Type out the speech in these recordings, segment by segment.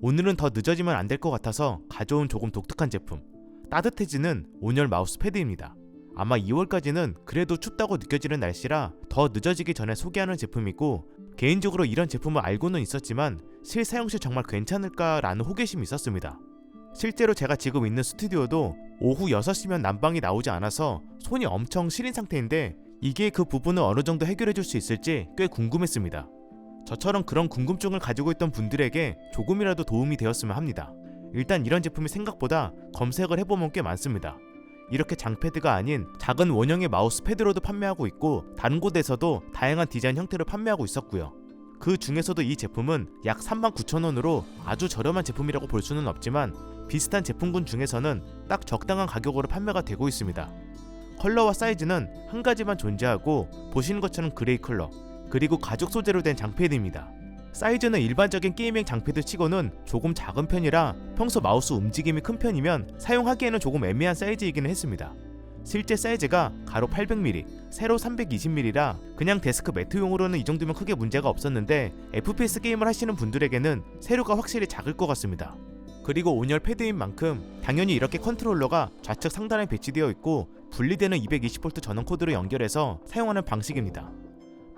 오늘은 더 늦어지면 안 될 것 같아서 가져온 조금 독특한 제품. 따뜻해지는 온열 마우스 패드입니다. 아마 2월까지는 그래도 춥다고 느껴지는 날씨라 더 늦어지기 전에 소개하는 제품이고 개인적으로 이런 제품을 알고는 있었지만 실사용 시 정말 괜찮을까라는 호기심이 있었습니다. 실제로 제가 지금 있는 스튜디오도 오후 6시면 난방이 나오지 않아서 손이 엄청 시린 상태인데 이게 그 부분을 어느 정도 해결해 줄 수 있을지 꽤 궁금했습니다. 저처럼 그런 궁금증을 가지고 있던 분들에게 조금이라도 도움이 되었으면 합니다. 일단 이런 제품이 생각보다 검색을 해보면 꽤 많습니다. 이렇게 장패드가 아닌 작은 원형의 마우스 패드로도 판매하고 있고 다른 곳에서도 다양한 디자인 형태로 판매하고 있었고요. 그 중에서도 이 제품은 약 39,000원으로 아주 저렴한 제품이라고 볼 수는 없지만 비슷한 제품군 중에서는 딱 적당한 가격으로 판매가 되고 있습니다. 컬러와 사이즈는 한 가지만 존재하고 보시는 것처럼 그레이 컬러 그리고 가죽 소재로 된 장패드입니다. 사이즈는 일반적인 게이밍 장패드 치고는 조금 작은 편이라 평소 마우스 움직임이 큰 편이면 사용하기에는 조금 애매한 사이즈이기는 했습니다. 실제 사이즈가 가로 800mm, 세로 320mm라 그냥 데스크 매트용으로는 이 정도면 크게 문제가 없었는데 FPS 게임을 하시는 분들에게는 세로가 확실히 작을 것 같습니다. 그리고 온열 패드인 만큼 당연히 이렇게 컨트롤러가 좌측 상단에 배치되어 있고 분리되는 220V 전원 코드로 연결해서 사용하는 방식입니다.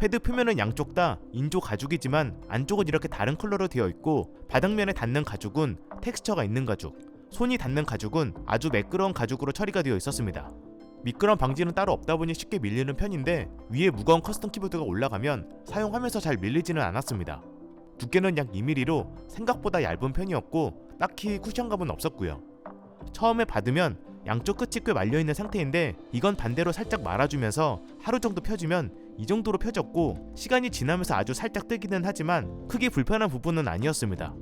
패드 표면은 양쪽 다 인조 가죽이지만 안쪽은 이렇게 다른 컬러로 되어 있고 바닥면에 닿는 가죽은 텍스처가 있는 가죽, 손이 닿는 가죽은 아주 매끄러운 가죽으로 처리가 되어 있었습니다. 미끄럼 방지는 따로 없다 보니 쉽게 밀리는 편인데 위에 무거운 커스텀 키보드가 올라가면 사용하면서 잘 밀리지는 않았습니다. 두께는 약 2mm로 생각보다 얇은 편이었고 딱히 쿠션감은 없었고요. 처음에 받으면 양쪽 끝이 꽤 말려있는 상태인데 이건 반대로 살짝 말아주면서 하루 정도 펴주면 이 정도로 펴졌고 시간이 지나면서 아주 살짝 뜨기는 하지만 크게 불편한 부분은 아니었습니다.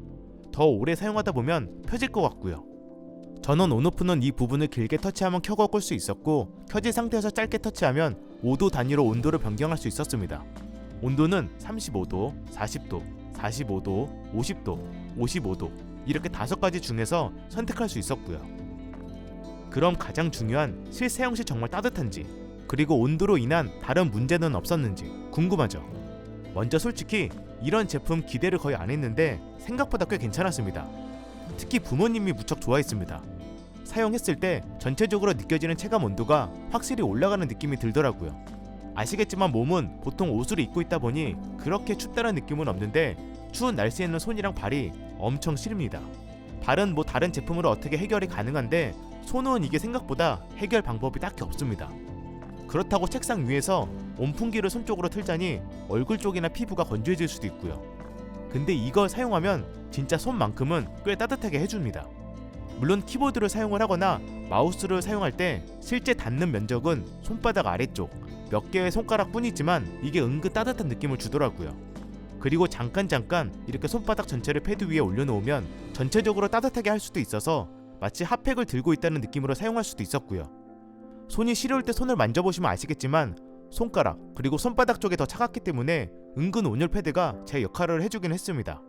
더 오래 사용하다 보면 펴질 것 같고요. 전원 온오프는 이 부분을 길게 터치하면 켜고 끌 수 있었고 켜진 상태에서 짧게 터치하면 5도 단위로 온도를 변경할 수 있었습니다. 온도는 35도, 40도, 45도, 50도, 55도 이렇게 다섯 가지 중에서 선택할 수 있었고요. 그럼 가장 중요한 실사용 시 정말 따뜻한지 그리고 온도로 인한 다른 문제는 없었는지 궁금하죠. 먼저 솔직히 이런 제품 기대를 거의 안 했는데 생각보다 꽤 괜찮았습니다. 특히 부모님이 무척 좋아했습니다. 사용했을 때 전체적으로 느껴지는 체감 온도가 확실히 올라가는 느낌이 들더라고요. 아시겠지만 몸은 보통 옷을 입고 있다 보니 그렇게 춥다는 느낌은 없는데 추운 날씨에는 손이랑 발이 엄청 시립니다. 발은 뭐 다른 제품으로 어떻게 해결이 가능한데 손은 이게 생각보다 해결 방법이 딱히 없습니다. 그렇다고 책상 위에서 온풍기를 손 쪽으로 틀자니 얼굴 쪽이나 피부가 건조해질 수도 있고요. 근데 이걸 사용하면 진짜 손만큼은 꽤 따뜻하게 해줍니다. 물론 키보드를 사용을 하거나 마우스를 사용할 때 실제 닿는 면적은 손바닥 아래쪽 몇 개의 손가락 뿐이지만 이게 은근 따뜻한 느낌을 주더라고요. 그리고 잠깐 잠깐 이렇게 손바닥 전체를 패드 위에 올려놓으면 전체적으로 따뜻하게 할 수도 있어서 마치 핫팩을 들고 있다는 느낌으로 사용할 수도 있었고요. 손이 시려울 때 손을 만져보시면 아시겠지만 손가락 그리고 손바닥 쪽에 더 차갑기 때문에 은근 온열 패드가 제 역할을 해주긴 했습니다.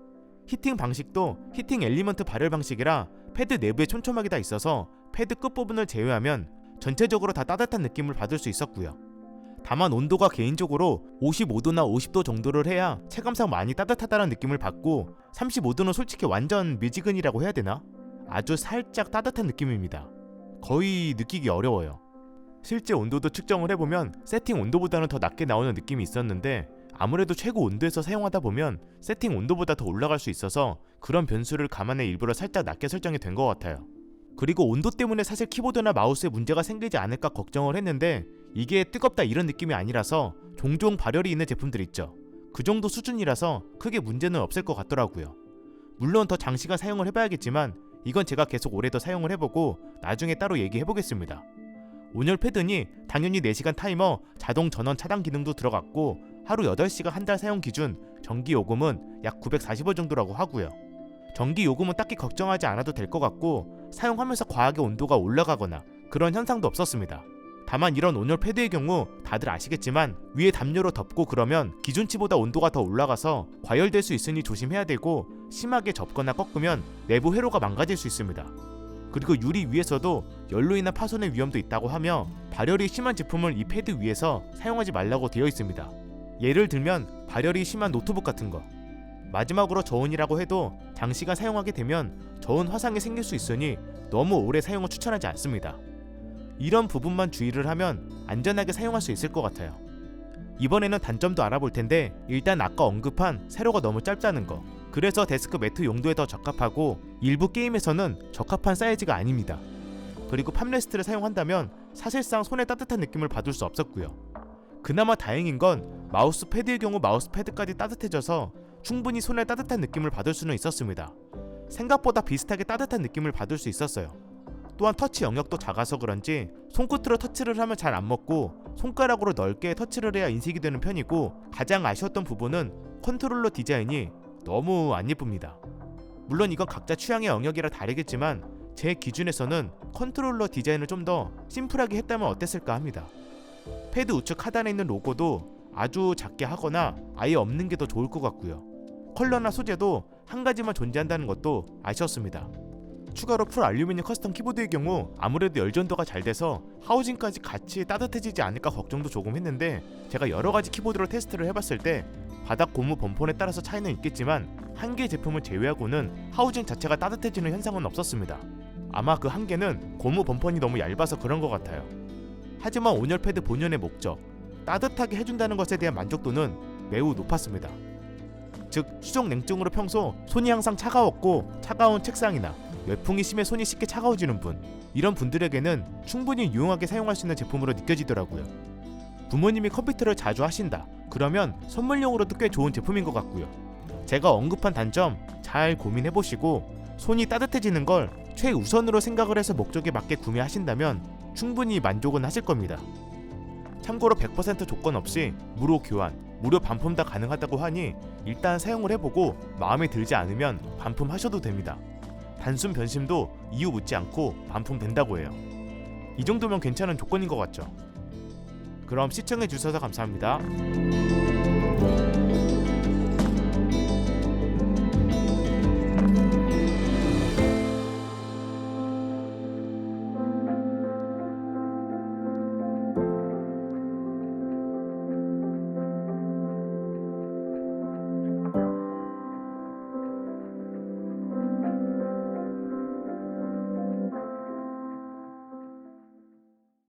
히팅 방식도 히팅 엘리먼트 발열 방식이라 패드 내부에 촘촘하게 다 있어서 패드 끝부분을 제외하면 전체적으로 다 따뜻한 느낌을 받을 수 있었고요. 다만 온도가 개인적으로 55도나 50도 정도를 해야 체감상 많이 따뜻하다는 느낌을 받고 35도는 솔직히 완전 미지근이라고 해야 되나? 아주 살짝 따뜻한 느낌입니다. 거의 느끼기 어려워요. 실제 온도도 측정을 해보면 세팅 온도보다는 더 낮게 나오는 느낌이 있었는데 아무래도 최고 온도에서 사용하다 보면 세팅 온도보다 더 올라갈 수 있어서 그런 변수를 감안해 일부러 살짝 낮게 설정이 된 것 같아요. 그리고 온도 때문에 사실 키보드나 마우스에 문제가 생기지 않을까 걱정을 했는데 이게 뜨겁다 이런 느낌이 아니라서 종종 발열이 있는 제품들 있죠. 그 정도 수준이라서 크게 문제는 없을 것 같더라고요. 물론 더 장시간 사용을 해봐야겠지만 이건 제가 계속 오래 더 사용을 해보고 나중에 따로 얘기해보겠습니다. 온열 패드니 당연히 4시간 타이머, 자동 전원 차단 기능도 들어갔고 하루 8시간 한 달 사용 기준 전기 요금은 약 940원 정도라고 하고요. 전기 요금은 딱히 걱정하지 않아도 될 것 같고 사용하면서 과하게 온도가 올라가거나 그런 현상도 없었습니다. 다만 이런 온열 패드의 경우 다들 아시겠지만 위에 담요로 덮고 그러면 기준치보다 온도가 더 올라가서 과열될 수 있으니 조심해야 되고 심하게 접거나 꺾으면 내부 회로가 망가질 수 있습니다. 그리고 유리 위에서도 열로 인한 파손의 위험도 있다고 하며 발열이 심한 제품을 이 패드 위에서 사용하지 말라고 되어 있습니다. 예를 들면 발열이 심한 노트북 같은 거. 마지막으로 저온이라고 해도 장시간 사용하게 되면 저온 화상이 생길 수 있으니 너무 오래 사용을 추천하지 않습니다. 이런 부분만 주의를 하면 안전하게 사용할 수 있을 것 같아요. 이번에는 단점도 알아볼 텐데 일단 아까 언급한 세로가 너무 짧다는 거. 그래서 데스크 매트 용도에 더 적합하고 일부 게임에서는 적합한 사이즈가 아닙니다. 그리고 팜레스트를 사용한다면 사실상 손에 따뜻한 느낌을 받을 수 없었고요. 그나마 다행인 건 마우스 패드의 경우 마우스 패드까지 따뜻해져서 충분히 손에 따뜻한 느낌을 받을 수는 있었습니다. 생각보다 비슷하게 따뜻한 느낌을 받을 수 있었어요. 또한 터치 영역도 작아서 그런지 손끝으로 터치를 하면 잘 안 먹고 손가락으로 넓게 터치를 해야 인식이 되는 편이고 가장 아쉬웠던 부분은 컨트롤러 디자인이 너무 안 예쁩니다. 물론 이건 각자 취향의 영역이라 다르겠지만 제 기준에서는 컨트롤러 디자인을 좀 더 심플하게 했다면 어땠을까 합니다. 패드 우측 하단에 있는 로고도 아주 작게 하거나 아예 없는 게 더 좋을 것 같고요. 컬러나 소재도 한 가지만 존재한다는 것도 아쉬웠습니다. 추가로 풀 알루미늄 커스텀 키보드의 경우 아무래도 열전도가 잘 돼서 하우징까지 같이 따뜻해지지 않을까 걱정도 조금 했는데 제가 여러 가지 키보드로 테스트를 해봤을 때 바닥 고무 범폰에 따라서 차이는 있겠지만 한개 제품을 제외하고는 하우징 자체가 따뜻해지는 현상은 없었습니다. 아마 그한 개는 고무 범폰이 너무 얇아서 그런 것 같아요. 하지만 온열 패드 본연의 목적, 따뜻하게 해준다는 것에 대한 만족도는 매우 높았습니다. 즉 수족 냉증으로 평소 손이 항상 차가웠고 차가운 책상이나 외풍이 심해 손이 쉽게 차가워지는 분 이런 분들에게는 충분히 유용하게 사용할 수 있는 제품으로 느껴지더라고요. 부모님이 컴퓨터를 자주 하신다. 그러면 선물용으로도 꽤 좋은 제품인 것 같고요. 제가 언급한 단점 잘 고민해 보시고 손이 따뜻해지는 걸 최우선으로 생각을 해서 목적에 맞게 구매하신다면 충분히 만족은 하실 겁니다. 참고로 100% 조건 없이 무료 교환, 무료 반품 다 가능하다고 하니 일단 사용을 해보고 마음에 들지 않으면 반품하셔도 됩니다. 단순 변심도 이유 묻지 않고 반품된다고 해요. 이 정도면 괜찮은 조건인 것 같죠? 그럼 시청해 주셔서 감사합니다.